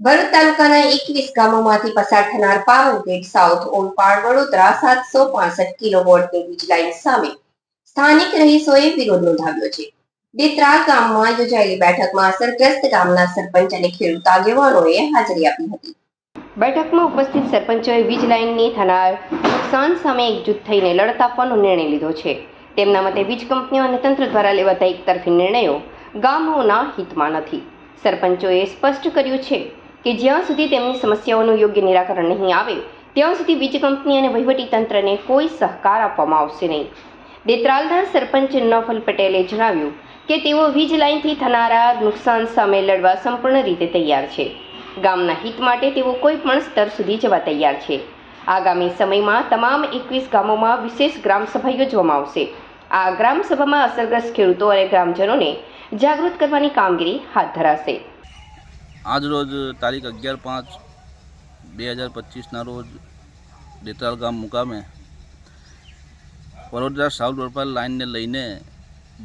ભરૂચ તાલુકાના એકવીસ ગામોમાંથી પસાર થનાર power grid south Olpad Vadodara સાતસો પાસઠ કિલોવોટની વીજ લાઇન સામે સ્થાનિક રહીશોએ વિરોધ નોંધાવ્યો છે. દેત્રાલ ગામમાં યોજાયેલી બેઠકમાં અસરગ્રસ્ત ગામના સરપંચ અને ખેડૂત આગેવાનોએ હાજરી આપી હતી. બેઠકમાં ઉપસ્થિત સરપંચોએ વીજ લાઇનની થનાર નુકસાન સામે એકજૂથ થઈને લડત આપવાનો નિર્ણય લીધો છે. તેમના મતે વીજ કંપનીઓ અને તંત્ર દ્વારા લેવાતા એકતરફી નિર્ણયો ગામોના હિતમાં નથી. સરપંચોએ સ્પષ્ટ કર્યું છે કે જ્યાં સુધી તેમની સમસ્યાઓનું યોગ્ય નિરાકરણ નહીં આવે, ત્યાં સુધી વીજ કંપની અને વહીવટી તંત્રને કોઈ સહકાર આપવામાં આવશે નહીં. દેતરાલના સરપંચ નફલ પટેલે જણાવ્યું કે તેઓ વીજ લાઇનથી થનારા નુકસાન સામે લડવા સંપૂર્ણ રીતે તૈયાર છે. ગામના હિત માટે તેઓ કોઈ પણ સ્તર સુધી જવા તૈયાર છે. આગામી સમયમાં તમામ એકવીસ ગામોમાં વિશેષ ગ્રામસભા યોજવામાં આવશે. આ ગ્રામસભામાં અસરગ્રસ્ત ખેડૂતો અને ગ્રામજનોને જાગૃત કરવાની કામગીરી હાથ ધરાશે. આજરોજ તારીખ અગિયાર પાંચ બે હજાર પચીસના રોજ દેતાળ ગામ મુકામે વડોદરા સાઉથ રોડ લાઇનને લઈને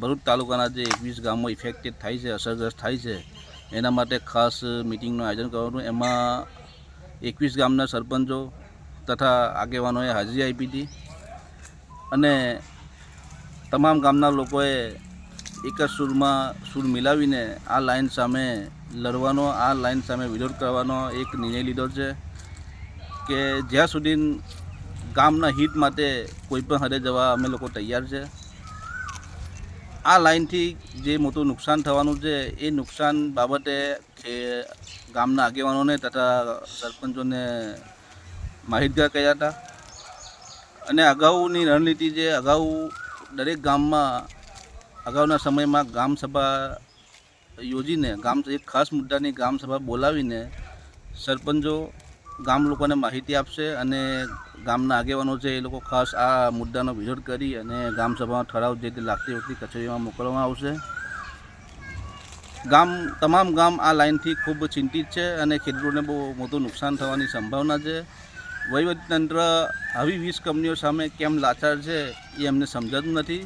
ભરૂચ તાલુકાના જે એકવીસ ગામો ઇફેક્ટેડ થાય છે, અસરગ્રસ્ત થાય છે, એના માટે ખાસ મિટિંગનું આયોજન કરવાનું. એમાં એકવીસ ગામના સરપંચો તથા આગેવાનોએ હાજરી આપી હતી અને તમામ ગામના લોકોએ એક જ સૂરમાં સૂર મિલાવીને આ લાઇન સામે લડવાનો, આ લાઇન સામે વિરોધ કરવાનો એક નિર્ણય લીધો છે કે જ્યાં સુધી ગામના હિત માટે કોઈ પણ હદે જવા અમે લોકો તૈયાર છે. આ લાઇનથી જે મોટું નુકસાન થવાનું છે, એ નુકસાન બાબતે ગામના આગેવાનોને તથા સરપંચોને માહિતગાર કર્યા હતા. અને અગાઉની રણનીતિ જે અગાઉ દરેક ગામમાં અગાઉના સમયમાં ગામસભા યોજીને, ગામ એક ખાસ મુદ્દાની ગામસભા બોલાવીને સરપંચો ગામ લોકોને માહિતી આપશે અને ગામના આગેવાનો છે એ લોકો ખાસ આ મુદ્દાનો વિરોધ કરી અને ગામસભામાં ઠરાવ જે તે લાગતી વખતે કચેરીમાં મોકલવામાં આવશે. ગામ, તમામ ગામ આ લાઇનથી ખૂબ ચિંતિત છે અને ખેડૂતોને બહુ મોટું નુકસાન થવાની સંભાવના છે. વહીવટીતંત્ર આવી વીસ કંપનીઓ સામે કેમ લાચાર છે એ અમને સમજાતું નથી.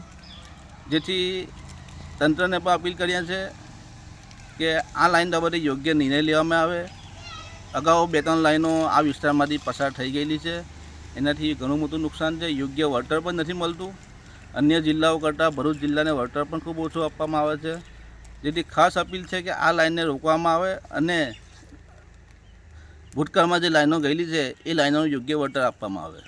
જેથી તંત્રને પણ અપીલ કર્યા છે કે આ લાઇન બાબતે યોગ્ય નિર્ણય લેવામાં આવે. અગાઉ બે ત્રણ લાઈનો આ વિસ્તારમાંથી પસાર થઈ ગયેલી છે. એનાથી ઘણું મોટું નુકસાન છે. યોગ્ય વળતર પણ નથી મળતું. અન્ય જિલ્લાઓ કરતાં ભરૂચ જિલ્લાને વળતર પણ ખૂબ ઓછું આપવામાં આવે છે. જેથી ખાસ અપીલ છે કે આ લાઇનને રોકવામાં આવે અને ભૂતકાળમાં જે લાઈનો ગયેલી છે, એ લાઈનોનું યોગ્ય વળતર આપવામાં આવે.